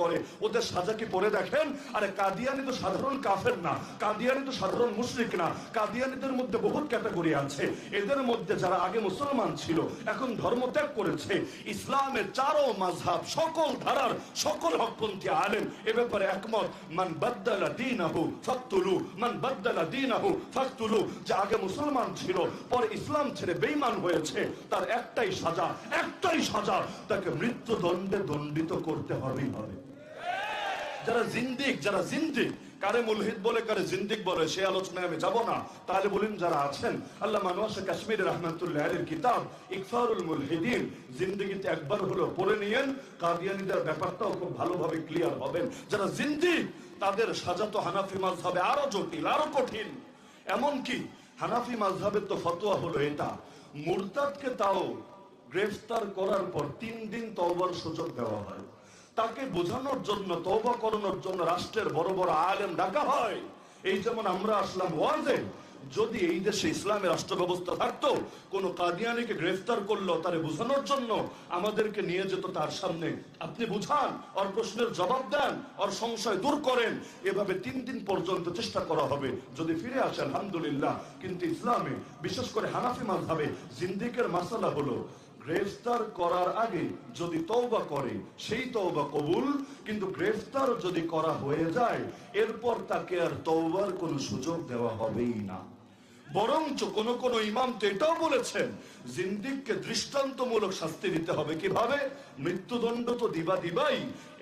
করে। ওদের সাজা কি পরে দেখেন? আরে কাদিয়ানি তো সাধারণ কাফের না। কাদিয়ানি তো সাধারণ মুশরিক না। কাদিয়ানিদের মধ্যে বহুত ক্যাটাগরি আছে। এদের মধ্যে যারা আগে মুসলমান ছিল, এখন ধর্ম ত্যাগ করেছে। ইসলামের চারো মাঝহাব, সকল ধারার সকল হকপন্থী আলেম এ ব্যাপারে একমত। মান বাদ্দালা দিনাহু, ফাকতুলু। মান বাদ্দালা দিনাহু, ফাকতুলু। যে আগে মুসলমান ছিল, পরে ইসলাম ছেড়ে বেঈমান হয়েছে, তার একটাই সাজা একটাই সাজা, তাকে মৃত্যুদণ্ডে দণ্ডিত করতে হবেই হবে। যারা জিন্দিক যারা জিন্দিক, কারে মুলহিদ বলে, কারে জিন্দিক বলে, সে আলোচনায় আমি যাব না। তাহলে বলুন যারা আছেন, আল্লাহ মানওয়াসা কাশ্মীর রহমতুল্লাহ আলীর কিতাব, ইকফারুল মুলহিদিন, জিন্দিগিতে একবার হলো পড়ে নিয়েন, কাদিয়ানিদের ব্যাপারটাও খুব ভালোভাবে ক্লিয়ার হবেন। যারা জিন্দিক, তাদের সাজা তো হানাফি মাযহাবে আরও জটিল, আরও কঠিন। এমন কি হানাফি মাযহাবের তো ফতোয়া হলো এটা, মুরতাদকে তাও গ্রেফতার করার পর তিন দিন তওবার সুযোগ দেওয়া হয়। তাকে বোঝানোর জন্য, তওবা করানোর জন্য রাষ্ট্রের বড় বড় আলেম ডাকা হয়। এই যেমন আমরা আসলাম ওয়াজে, যদি এই দেশে ইসলামের রাষ্ট্র ব্যবস্থা থাকতো, কোন কাদিয়ানিকে গ্রেফতার করল তারে বোঝানোর জন্য, আমাদেরকে নিয়ে যেত তার সামনে। আপনি বুঝান, ওর প্রশ্নের জবাব দেন, ওর সংশয় দূর করেন। এভাবে তিন দিন পর্যন্ত চেষ্টা করা হবে। যদি ফিরে আসে, আলহামদুলিল্লাহ, কিন্তু ইসলামে, বিশেষ করে হানাফি মাযহাবে জিন্দিকের মাসালা হলো গ্রেফতার করার আগে যদি তৌবা করে, সেই তওবা কবুল। কিন্তু গ্রেফতার যদি করা হয়ে যায়, এরপর তাকে আর তৌবার কোনো সুযোগ দেওয়া হবেই না। বরঞ্চ কোন কোন ইমাম তো এটাও বলেছেন জিন্দিককে দৃষ্টান্তমূলক শাস্তি দিতে হবে। কীভাবে? মৃত্যুদণ্ড তো দিবা দিবাই।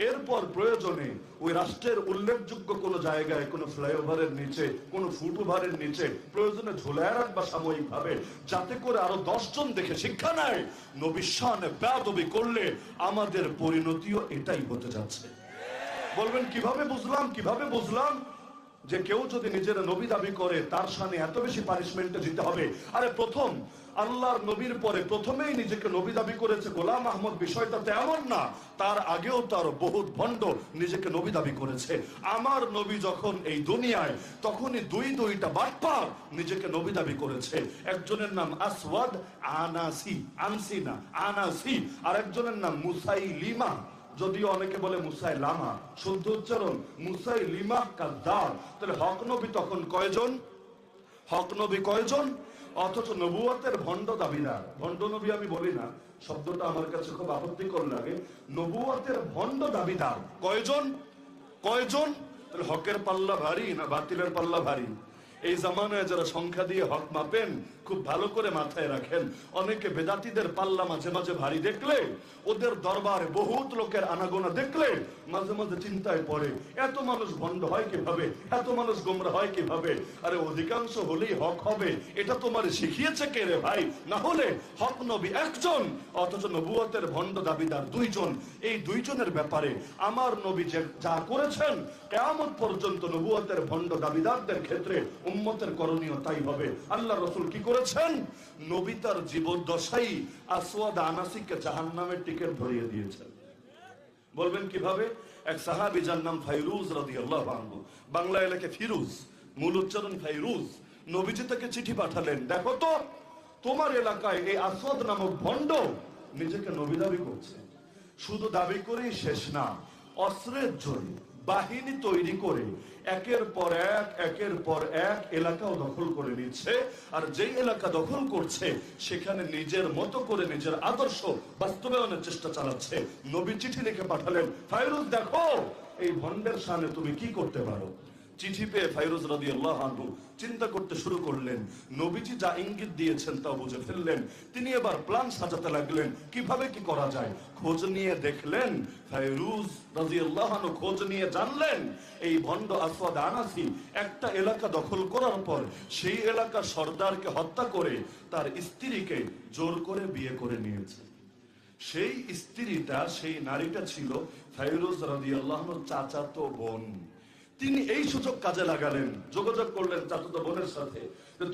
এরপর প্রয়োজনে ওই রাষ্ট্রের উল্লেখযোগ্য কোন জায়গায়, কোন ফ্লাইওভারের নিচে, কোন ফুটওভারের নিচে, প্রয়োজনে ঝুলায় রাখবা সাময়িক ভাবে যাতে করে আরও দশজন দেখে শিক্ষা নেয়। নবিশ্বানে ব্যাদবি করলে আমাদের পরিণতিও এটাই হতে যাচ্ছে। বলবেন, কীভাবে বুঝলাম কীভাবে বুঝলাম? যে কেউ যদি নিজের নবী দাবি করে, তার সামনে এত বেশি পানিশমেন্টে দিতে হবে। আরে প্রথম, আল্লাহর নবীর পরে প্রথমেই নিজেকে নবী দাবি করেছে গোলাম আহমদ, বিষয়টা তো এমন না। তার আগেও তার বহুত ভণ্ড নিজেকে নবী দাবি করেছে। আমার নবী যখন এই দুনিয়ায়, তখনই দুই দুইটা বাটপার নিজেকে নবী দাবি করেছে। একজনের নাম আসওয়াদ, আনাসি আনসি না আনাসি। আর একজনের নাম মুসাই লিমা যদিও অনেকে বলে মুসাই লামা, শুদ্ধ উচ্চারণ, মুসাই লিমা কাদ্দার। তাহলে হক নবী তখন কয়জন? হক নবী কয়জন? অথচ নবুয়াতের ভণ্ড দাবিদার। ভণ্ড নবী আমি বলি না, শব্দটা আমার কাছে খুব আপত্তিকর লাগে। নবুয়াতের ভণ্ড দাবিদার। কয়জন? কয়জন? তাহলে হকের পাল্লা ভারী না বাতিলের পাল্লা ভারী? এই জামানায় যারা সংখ্যা দিয়ে হক মাপেন খুব ভালো করে মাথায় রাখেন। অনেকে বেদাতিদের পাল্লা মাঝে মাঝে ভারী দেখলে, ওদের দরবারে বহুত লোকের আনাগোনা দেখলে মাঝে মাঝে চিন্তায় পড়ে, এত মানুষ ভণ্ড হয় কীভাবে? এত মানুষ গোমরা হয় কীভাবে? আরে অধিকাংশ হলেই হক হবে, এটা তোমার শিখিয়েছে কে রে ভাই? না হলে হক নবী একজন, অথচ নবুয়তের ভণ্ড দাবিদার দুইজন। এই দুইজনের ব্যাপারে আমার নবী যে যা করেছেন, কেয়ামত পর্যন্ত নবুয়তের ভণ্ড দাবিদারদের ক্ষেত্রে উম্মতের করণীয় তাই হবে। আল্লাহ রসুল কি করেছেন, নবী তার জীবদ্দশাই আসওয়াদ আনাসিকে জাহান নামের টিকিট ধরিয়ে দিয়েছেন। বলবেন কীভাবে? এক সাহাবি যার নাম ফাইরুজ রাদি আল্লাহ বাংলা এলাকায় ফিরুজ, মূল উচ্চারণ ফাইরুজ নবীজি তাকে চিঠি পাঠালেন, দেখো তো, তোমার এলাকায় এই আসওয়াদ নামক ভণ্ড নিজেকে নবী দাবি করছে। শুধু দাবি করেই শেষ না, অস্ত্রের জন্য বাহিনী তৈরি করে একের পর এক, একের পর এক এলাকাও দখল করে নিচ্ছে। আর যেই এলাকা দখল করছে, সেখানে নিজের মতো করে নিজের আদর্শ বাস্তবায়নের চেষ্টা চালাচ্ছে। নবী চিঠি লিখে পাঠালেন, ফাইরুজ, দেখো, এই ভণ্ডের সামনে তুমি কি করতে পারো? চিঠি পেয়ে ফাইরুজ রাদি আল্লাহ চিন্তা করতে শুরু করলেন, নবীজি যা ইঙ্গিত দিয়েছেন তা বুঝে ফেললেন। তিনি এবার প্ল্যান সাজাতে লাগলেন, কীভাবে কি করা যায়? খোঁজ নিয়ে দেখলেন ফাইরুজ রাজি আল্লাহ খোঁজ নিয়ে জানলেন, এই ভণ্ড আনাসি একটা এলাকা দখল করার পর সেই এলাকার সর্দারকে হত্যা করে তার স্ত্রীকে জোর করে বিয়ে করে নিয়েছে। সেই স্ত্রীটা, সেই নারীটা ছিল ফাইরুজ রাজি আল্লাহ চাচাতো বোন। তিনি এই সুযোগ কাজে লাগালেন, যোগাযোগ করলেন চাচুতো বোনের সাথে।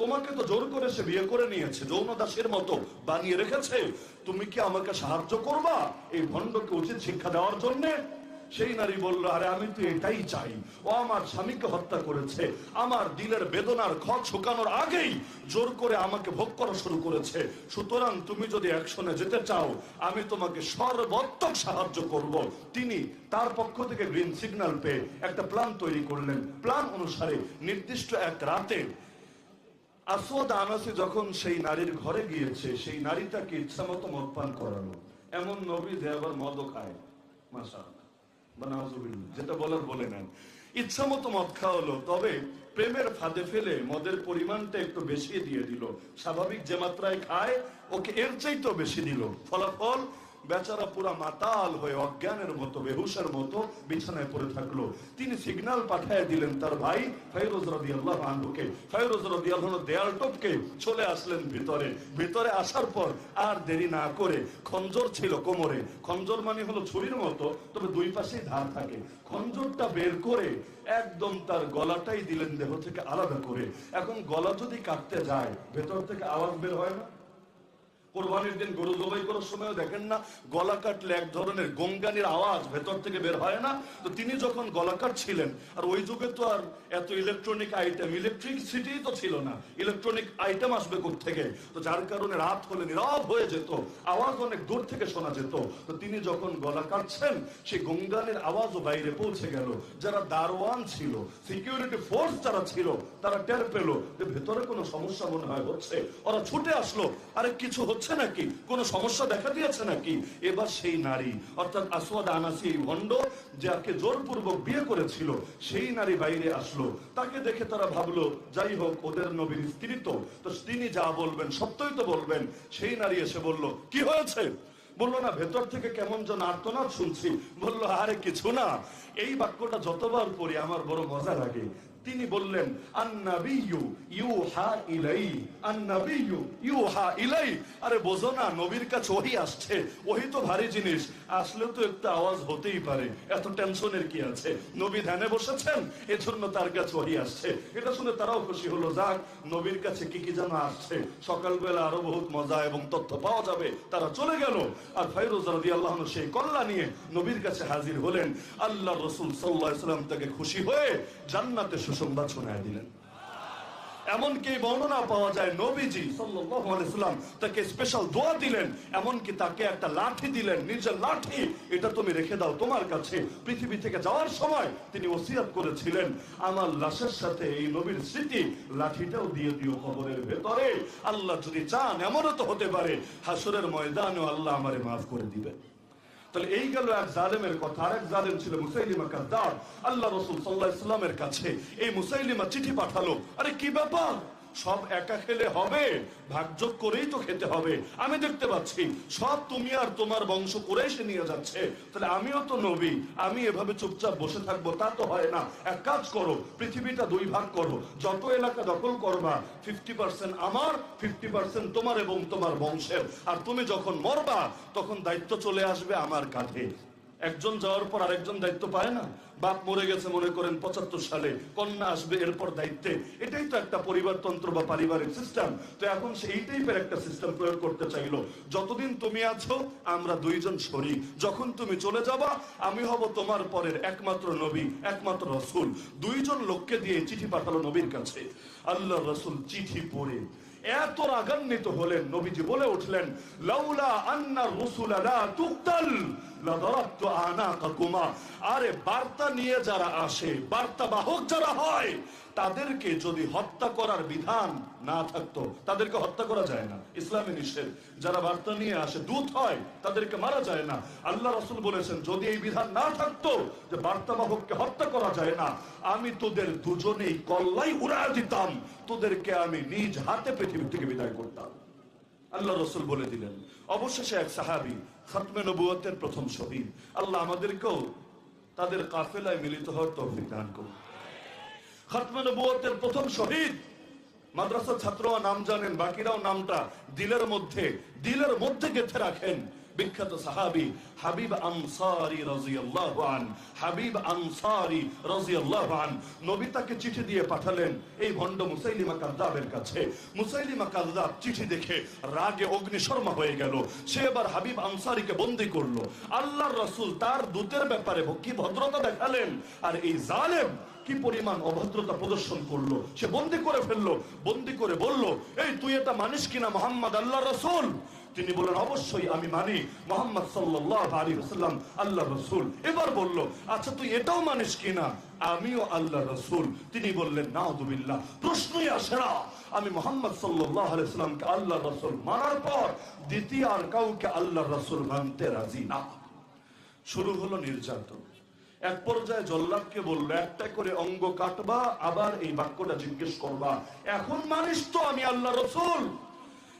তোমাকে তো জোর করে সে বিয়ে করে নিয়েছে, যৌন দাসের মতো বানিয়ে রেখেছে। তুমি কি আমাকে সাহায্য করবা এই ভণ্ডকে উচিত শিক্ষা দেওয়ার জন্য? সেই নারী বলল, আরে, আমি তো এটাই চাই। ও আমার স্বামীকে হত্যা করেছে। আমার দিলের বেদনার খত শুকানোর আগেই জোর করে আমাকে ভোগ করা শুরু করেছে। সুতরাং তুমি যদি অ্যাকশনে যেতে চাও, আমি তোমাকে সর্বোত্তম সাহায্য করব। তিনি তার পক্ষ থেকে গ্রিন সিগন্যাল পেয়ে একটা প্ল্যান তৈরি করলেন। প্ল্যান অনুসারে নির্দিষ্ট এক রাতে আসওয়াদ আনাসি যখন সেই নারীর ঘরে গিয়েছে, সেই নারী তাকে ইচ্ছা মতো মদ পান করালো। এমন নবী যে আবার মদও খায় মাসা যেটা বলার বলে নেন। ইচ্ছা মতো মদ খাওয়া হলো তবে প্রেমের ফাঁদে ফেলে মদের পরিমাণটা একটু বেশি দিয়ে দিল। স্বাভাবিক যে মাত্রায় খায়, ওকে এর চাইতেও বেশি দিল। ফলাফল বেচারা পুরা মাতাল হয়ে, অজ্ঞানের মতো, বেহুশের মতো বিছানায় পড়ে থাকল। তিনি সিগন্যাল পাঠিয়ে দিলেন তার ভাই ফাইরোজ রদি আল্লাহ আনহুকে। ফাইরোজ রদি আল্লাহ দেয়াল টপকে চলে আসলেন ভিতরে। ভিতরে আসার পর আর দেরি না করে খঞ্জর ছিল কোমরে। খঞ্জর মানে হলো ছুরির মতো, তবে দুই পাশেই ধার থাকে। খঞ্জরটা বের করে একদম তার গলাটাই দিলেন দেহ থেকে আলাদা করে। এখন গলা যদি কাটতে যায়, ভেতর থেকে আওয়াজ বের হয় না? কোরবানির দিন গরু জবাই করার সময় দেখেন না, গলা কাটলে এক ধরনের গঙ্গানির আওয়াজ ভেতর থেকে বের হয় না। তো তিনি যখন গলা কাটছিলেন আর ওই যুগে তো আর এত ইলেকট্রনিক আইটেম ইলেকট্রিসিটি তো ছিল না ইলেকট্রনিক আইটেম আসবে থেকে তো যার কারণে রাত হলে নীরব হয়ে যেত, আওয়াজ অনেক দূর থেকে শোনা যেত। তো তিনি যখন গলা কাটছেন, সেই গঙ্গানের আওয়াজও বাইরে পৌঁছে গেল। যারা দারোয়ান ছিল সিকিউরিটি ফোর্স যারা ছিল, তারা টের পেল যে ভেতরে কোনো সমস্যা মনে হয় হচ্ছে। ওরা ছুটে আসলো, আরে কিছু হচ্ছে নাকি? কোনো সমস্যা দেখা দিয়েছে নাকি? এবার সেই নারী, অর্থাৎ আসওয়াদ আনাসি এই ভণ্ড, যাকে জোরপূর্বক বিয়ে করেছিল, সেই নারী বাইরে আসলো। তাকে দেখে তারা ভাবলো, যাই হোক, ওদের নবীর স্ত্রী তো তিনি যা বলবেন, সত্যই তো বলবেন, সেই নারী এসে বলল, কি হয়েছে? বলল, না, ভেতর থেকে কেমন যেন আর্তনাদ শুনছি। বলল, আরে, কিছু না। এই বাক্যটা যতবার পড়ি, আমার বড় মজা লাগে। তিনি বললেন আরে বোঝো না, নবীর কাছে ওহি আসছে, ওহি তো ভারী জিনিস। আসলেও তো একটু আওয়াজ হতেই পারে, এত টেনশনের কি আছে? নবী ধ্যানে বসেছেন, এজন্য তার কাছে ওহি আসছে। এটা শুনে তারাও খুশি হলো, যাক, নবীর কাছে কি কি যেন আসছে। সকালবেলা আরও বহুত মজা এবং তথ্য পাওয়া যাবে, তারা চলে গেল। আর ফাইরুজ রাদি আল্লাহ সেই কল্লা নিয়ে নবীর কাছে হাজির হলেন। আল্লাহ রসুল সাল্লাহ সাল্লাম তাকে খুশি হয়ে জান্নাতে সুসংবাদ শোনায় দিলেন। এমনকি বর্ণনা পাওয়া যায় নবীজি সাল্লাম তাকে স্পেশাল দোয়া দিলেন, এমনকি তাকে একটা লাঠি দিলেন, নিজের লাঠি। এটা তুমি রেখে দাও তোমার কাছে। পৃথিবী থেকে যাওয়ার সময় তিনি ওসিয়াত করেছিলেন। আমার লাশের সাথে এই নবীর স্মৃতি, লাঠিটাও দিয়ে দিও কবরের ভেতরে। আল্লাহ যদি চান এমনও তো হতে পারে। হাসরের ময়দানেও আল্লাহ আমারে মাফ করে দিবেন। তাহলে এই গেল এক জালেমের কথা আর এক জালেম ছিল মুসাইলিমা কাদ্দার। আল্লাহ রসুল সাল্লাহ ইসলামের কাছে এই মুসাইলিমা চিঠি পাঠালো। আরে কি ব্যাপার? সব একা খেলে হবে? ভাগযোগ করেই তো খেতে হবে। আমি দেখতে পাচ্ছি, সব তুমি আর তোমার বংশ করে এসে নিয়ে যাচ্ছে। তাহলে আমিও তো নবী, আমি এভাবে চুপচাপ বসে থাকব, তা তো হয় না। এক কাজ করো, পৃথিবীটা দুই ভাগ করো। যত এলাকা দখল করবা ফিফটি পার্সেন্ট আমার ফিফটি পার্সেন্ট তোমার এবং তোমার বংশের। আর তুমি যখন মরবা, তখন দায়িত্ব চলে আসবে আমার কাঁধে। একজন যাওয়ার পর আরেকজন দায়িত্ব পায় না। বাপ মরে গেছে, মনে করেন পঁচাত্তর সালে, কন্যা আসবে এরপর দায়িত্বে। এটাই তো একটা পরিবারতন্ত্র বা পারিবারিক সিস্টেম তো এখন সেই টাইপের একটা সিস্টেম প্রয়োগ করতে চাইলো। যতদিন তুমি আছো, আমরা দুইজন শরীর যখন তুমি চলে যাবা, আমি হব তোমার পরের একমাত্র নবী, একমাত্র রসুল। দুইজন লোককে দিয়ে চিঠি পাঠালো নবীর কাছে। আল্লাহ রসুল চিঠি পড়ে। এত রাগান্বিত হলেন নবীজি বলে উঠলেন, লাউলা আন্না রসুলা তুকতাল। আরে, বার্তা নিয়ে যারা আসে বার্তা বাহক যারা হয়, তাদেরকে যদি হত্যা করার বিধান না থাকতো, তাদেরকে হত্যা করা যায় না। ইসলামী নিষেধ। যারা বার্তা নিয়ে আসে, দূত হয়, তাদেরকে মারা যায় না। আল্লাহ রসুল বলেছেন, যদি এই বিধান না থাকতো যে বার্তা বাহককে হত্যা করা যায় না, আমি তোদের দুজনেই কল্লাই উড়া দিতাম। তোদেরকে আমি নিজ হাতে পৃথিবী থেকে বিদায় করতাম। আল্লাহ রসুল বলে দিলেন, অবশেষে এক সাহাবি খাতমে নবুয়তের প্রথম শহীদ আল্লাহ আমাদেরকেও তাদের কাফেলায় মিলিত হওয়ার তৌফিক দান করুন। খাতমে নবুয়তের প্রথম শহীদ মাদ্রাসার ছাত্র নাম জানেন, বাকিরাও নামটা দিলের মধ্যে দিলের মধ্যে গেঁথে রাখেন। বিখ্যাত সাহাবী হাবিব আনসারি রাদিয়াল্লাহু আন, হাবিব আনসারি রাদিয়াল্লাহু আন। নবী তাকে চিঠি দিয়ে পাঠালেন এই ভণ্ড মুসাইলিমা কাযযাবের কাছে। মুসাইলিমা কাযযাব চিঠি দেখে রাগে অগ্নিশর্মা হয়ে গেল। সে এবার হাবিব আনসারিকে বন্দী করল। আল্লাহর রাসূল তার দূতের ব্যাপারে কি ভদ্রতা দেখালেন? আর এই জালেম কি পরিমাণ অভদ্রতা প্রদর্শন করল? সে বন্দি করে ফেলল। বন্দি করে বলল, এই তুই এটা মানিস কিনা মোহাম্মদ আল্লাহ রসুল? তিনি বললেন অবশ্যই আমি মানি মোহাম্মদ রসুল্লাম আল্লাহ রসুল। এবার বলল আচ্ছা তুই এটাও মানিস কিনা আমিও আল্লাহ রসুল। তিনি বললেন না দুবিল্লাহ প্রশ্নই আসে না। আমি মোহাম্মদ আলাইসাল্লামকে আল্লাহ রসুল মানার পর দ্বিতীয় আর কাউকে আল্লাহ রসুল মানতে রাজি না। শুরু হলো নির্যাতন। এক পর্যায়ে জল্লাদকে বলল, একটা করে অঙ্গ কাটবা, আবার এই বাক্যটা জিজ্ঞেস করবা। এখন মানিস তো আমি আল্লাহ রসুল।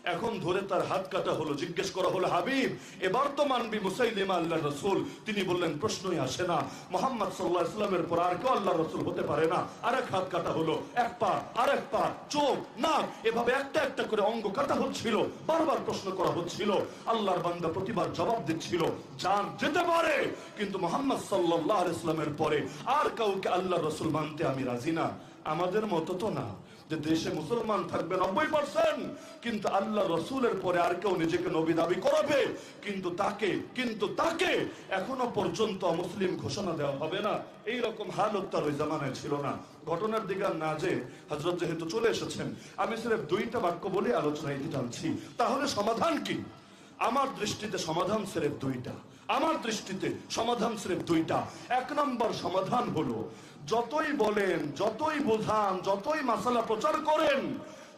এখন ধরে তার হাত কাটা হলো, জিজ্ঞেস করা হলো, হাবিব, এবার তো মানবি মুসাইলিমা আল্লাহ রসুল। তিনি বললেন, প্রশ্নই আসে না। মোহাম্মদ সাল্লাহ ইসলামের পর আর কেউ আল্লাহ রসুল হতে পারে না। আরেক হাত কাটা হলো, এক পা, আরেক পা, চোখ, নাক, এভাবে একটা একটা করে অঙ্গ কাটা হচ্ছিল, বারবার প্রশ্ন করা হচ্ছিল। আল্লাহর বান্দা প্রতিবার জবাব দিচ্ছিল জান যেতে পারে। কিন্তু মোহাম্মদ সাল্লাহ ইসলামের পরে আর কাউকে আল্লাহ রসুল মানতে আমি রাজি না। আমাদের মতো তো না। যে দেশে মুসলমান থাকবে নব্বই পার্সেন্ট কিন্তু আল্লাহ রসুলের পরে আর কেউ নিজেকে নবী দাবি করাবে। কিন্তু তাকে কিন্তু তাকে এখনও পর্যন্ত মুসলিম ঘোষণা দেওয়া হবে না। এই রকম হালত তার ওই জামানায় ছিল না। ঘটনার দিকে না যে হজরত যেহেতু চলে এসেছেন, আমি সিরেফ দুইটা বাক্য বলে আলোচনায় টানছি। তাহলে সমাধান কি? আমার দৃষ্টিতে সমাধান সিরেফ দুইটা। আমার দৃষ্টিতে সমাধান শ্রেফ দুইটা। এক নম্বর সমাধান হলো, যতই বলেন, যতই বোঝান, যতই মাসালা প্রচার করেন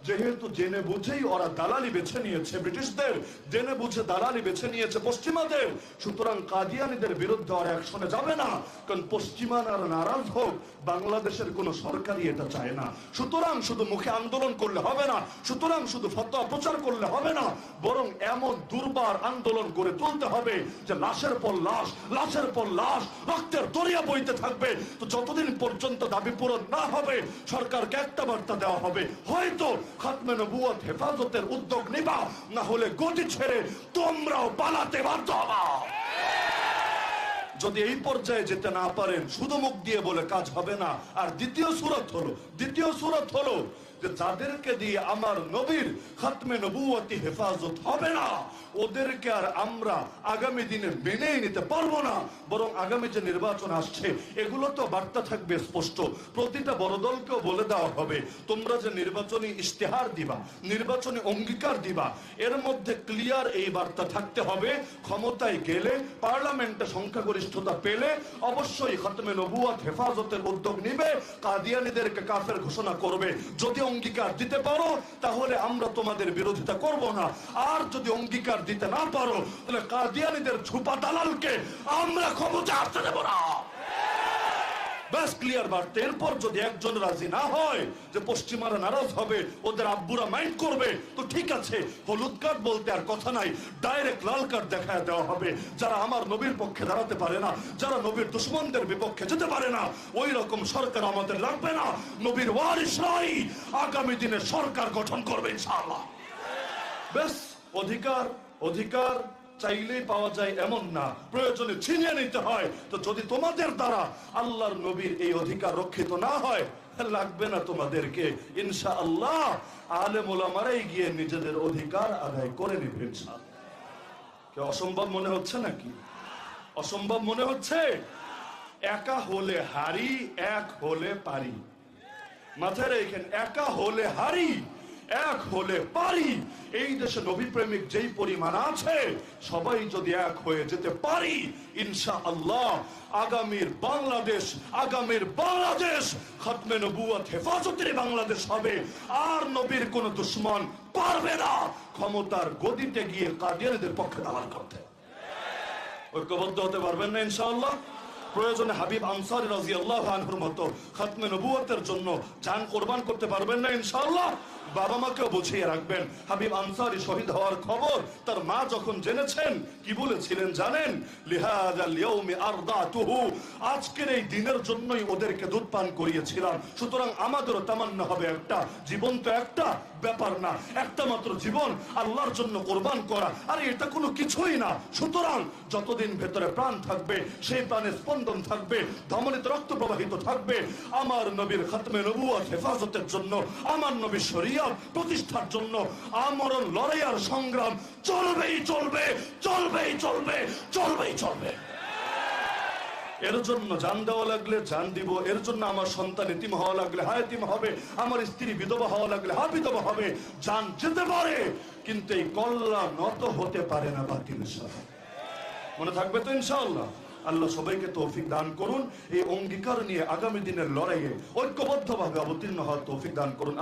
যেহেতু জেনে বুঝেই ওরা দালালি বেছে নিয়েছে ব্রিটিশদের, জেনে বুঝে দালালি বেছে নিয়েছে পশ্চিমাদের। সুতরাং কাদিয়ানিদের বিরুদ্ধে আর অ্যাকশনে যাবে না, কারণ পশ্চিমার নারাজ হোক, বাংলাদেশের কোন সরকারই এটা চায় না। সুতরাং শুধু মুখে আন্দোলন করলে হবে না, সুতরাং শুধু ফতোয়া প্রচার করলে হবে না, বরং এমন দুর্বার আন্দোলন করে তুলতে হবে যে লাশের পর লাশ, লাশের পর লাশ, রক্তের দরিয়া বইতে থাকবে। তো যতদিন পর্যন্ত দাবি পূরণ না হবে, সরকারকে একটা বার্তা দেওয়া হবে, হয়তো খাতমে নবুয়ত হেফাজতের উদ্যোগ নিবা, না হলে গতি ছেড়ে তোমরাও পালাতে বাধ্য হবা। যদি এই পর্যায়ে যেতে না পারেন, শুধু মুখ দিয়ে বলে কাজ হবে না। আর দ্বিতীয় সুরত হলো, দ্বিতীয় সুরত হলো যে যাদেরকে দিয়ে আমার নবীর খাতমে নবুয়তি হেফাজত হবে না, ওদেরকে আর আমরা আগামী দিনে মেনেই নিতে পারব না। বরং আগামী যে নির্বাচন আসছে, এগুলো তো বার্তা থাকবে স্পষ্ট। প্রতিটা বড় দলকেও বলে দেওয়া হবে, তোমরা যে নির্বাচনী ইশতেহার দিবা, নির্বাচনী অঙ্গীকার দিবা, এর মধ্যে ক্লিয়ার এই বার্তা থাকতে হবে, ক্ষমতায় গেলে, পার্লামেন্টে সংখ্যাগরিষ্ঠতা পেলে, অবশ্যই খতমে নবুয়াত হেফাজতের উদ্যোগ নিবে, কাদিয়ানিদেরকে কাফের ঘোষণা করবে। যদি অঙ্গীকার দিতে পারো, তাহলে আমরা তোমাদের বিরোধিতা করব না। আর যদি অঙ্গীকার দিতে না পারো, তাহলে কাদিয়ানিদের ছুপা দালালকে আমরা ক্ষমতা আসতে দেব না। ব্যাস ক্লিয়ার বার্তা এরপর যদি একজন রাজি না হয় যে পশ্চিমারা নারাজ হবে, ওদের আব্বুরা মাইন্ড করবে, তো ঠিক আছে, হলুদ কার্ড বলতে আর কথা নাই ডাইরেক্ট লাল কার্ড দেখায় দেওয়া হবে। যারা আমার নবীর পক্ষে দাঁড়াতে পারে না, যারা নবীর দুশ্মনদের বিপক্ষে যেতে পারে না, ওই রকম সরকার আমাদের লাগবে না। নবীর ওয়ারিসরাই আগামী দিনে সরকার গঠন করবে, ইনশাআল্লাহ। বেশ অধিকার অধিকার চাইলেই পাওয়া যায় এমন না। প্রয়োজনে ছিনিয়ে নিতে হয়। তো যদি তোমাদের দ্বারা আল্লাহর নবীর এই অধিকার রক্ষিত না হয়, লাগবে না তোমাদেরকে। ইনশা আল্লাহ আলেম ওলামারাই গিয়ে নিজেদের অধিকার আদায় করে নেবে কে অসম্ভব মনে হচ্ছে নাকি? অসম্ভব মনে হচ্ছে? একা হলে হারি, এক হলে পারি। মাথায় রেখেন, একা হলে হারি। এক হলে পারি। এই দেশে নবী প্রেমিক যেই পরিমাণ আছে, সবাই যদি এক হয়ে যেতে পারি ইনশা আল্লাহ আগামীর বাংলাদেশ আগামীর বাংলাদেশ খতমে নবুয়াত হেফাজতের বাংলাদেশ হবে। আর নবীর কোন দুশ্মন পারবে না। ক্ষমতার গদিতে গিয়ে কাদিয়ানিদের পক্ষে দালাল করতে। ঐক্যবদ্ধ হতে পারবেন না, ইনশাআল্লাহ? প্রয়োজনে হাবিব আনসারি রাদিয়াল্লাহু আনহুর মতো খাতমে নবুয়তের জন্য যান কোরবান করতে পারবেন না, ইনশাআল্লাহ? বাবা মাকেও বুঝিয়ে রাখবেন। হাবিব আনসারি শহীদ হওয়ার খবর তার মা যখন জেনেছেন, কি বলেছিলেন জানেন? আজকের এই দিনের জন্যই ওদেরকে দুধ পান করিয়েছিলাম। সুতরাং আমাদেরও তামান্না হবে একটা, জীবন তো একটা, ব্যাপার না। একটা মাত্র জীবন, আল্লাহর জন্য কোরবান করা। আরে এটা কোনো কিছুই না। সুতরাং যতদিন ভেতরে প্রাণ থাকবে, সেই প্রাণে স্পন্দন থাকবে, ধমনীতে রক্ত প্রবাহিত থাকবে, আমার নবীর খাতমে নবুয়াত হেফাজতের জন্য, আমার নবীর শরিয়াত প্রতিষ্ঠার জন্য আমরণ লড়াই আর সংগ্রাম চলবেই চলবে চলবেই চলবে চলবেই চলবে। এর জন্য জান দেওয়া লাগলে জান দিব, এর জন্য আমার সন্তান এতিম হওয়া লাগলে হা এতিম হবে, আমার স্ত্রী বিধবা হওয়া লাগলে হা বিধবা হবে জান যেতে পারে, কিন্তু এই কল্লা নত হতে পারে না বাতিলের সাথে মনে থাকবে তো ইনশাআল্লাহ? আল্লাহ সবাইকে তৌফিক দান করুন। এই অঙ্গীকার নিয়ে আগামী দিনের লড়াইয়ে ঐক্যবদ্ধভাবে অবতীর্ণ হওয়ার তৌফিক দান করুন।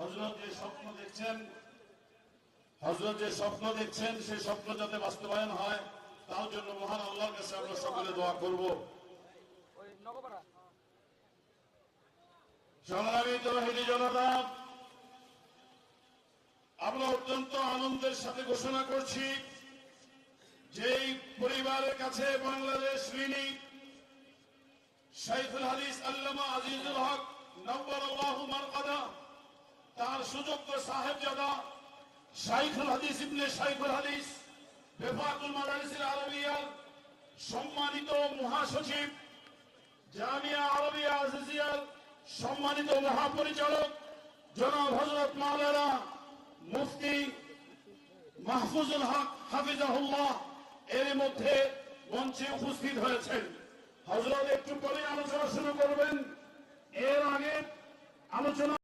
হযরত যে স্বপ্ন দেখছেন, হযরত যে স্বপ্ন দেখছেন সেই স্বপ্ন যাতে বাস্তবায়ন হয়। তার জন্য মহান আল্লাহর কাছে আমরা সকলে দোয়া করব। সংগ্রামী জনতা, আমরা অত্যন্ত আনন্দের সাথে ঘোষণা করছি যেই পরিবারের কাছে বাংলাদেশ ঋণী শাইখুল হাদিস আল্লামা আজিজুল হক মারকাদা তার সুযোগ্য সাহেবজাদা শাইখুল হাদিস ইবনে শাইখুল হাদিস সম্মানিত মহাসচিব জামিয়া আরবিয়া আজিজিয়ার সম্মানিত মহাপরিচালক জনাব হজরত মাওলানা মুফতি মাহফুজুল হক হাফিজাহুল্লাহ এর মধ্যে মঞ্চে উপস্থিত হয়েছেন। হজরত একটু পরে আলোচনা শুরু করবেন। এর আগে আলোচনা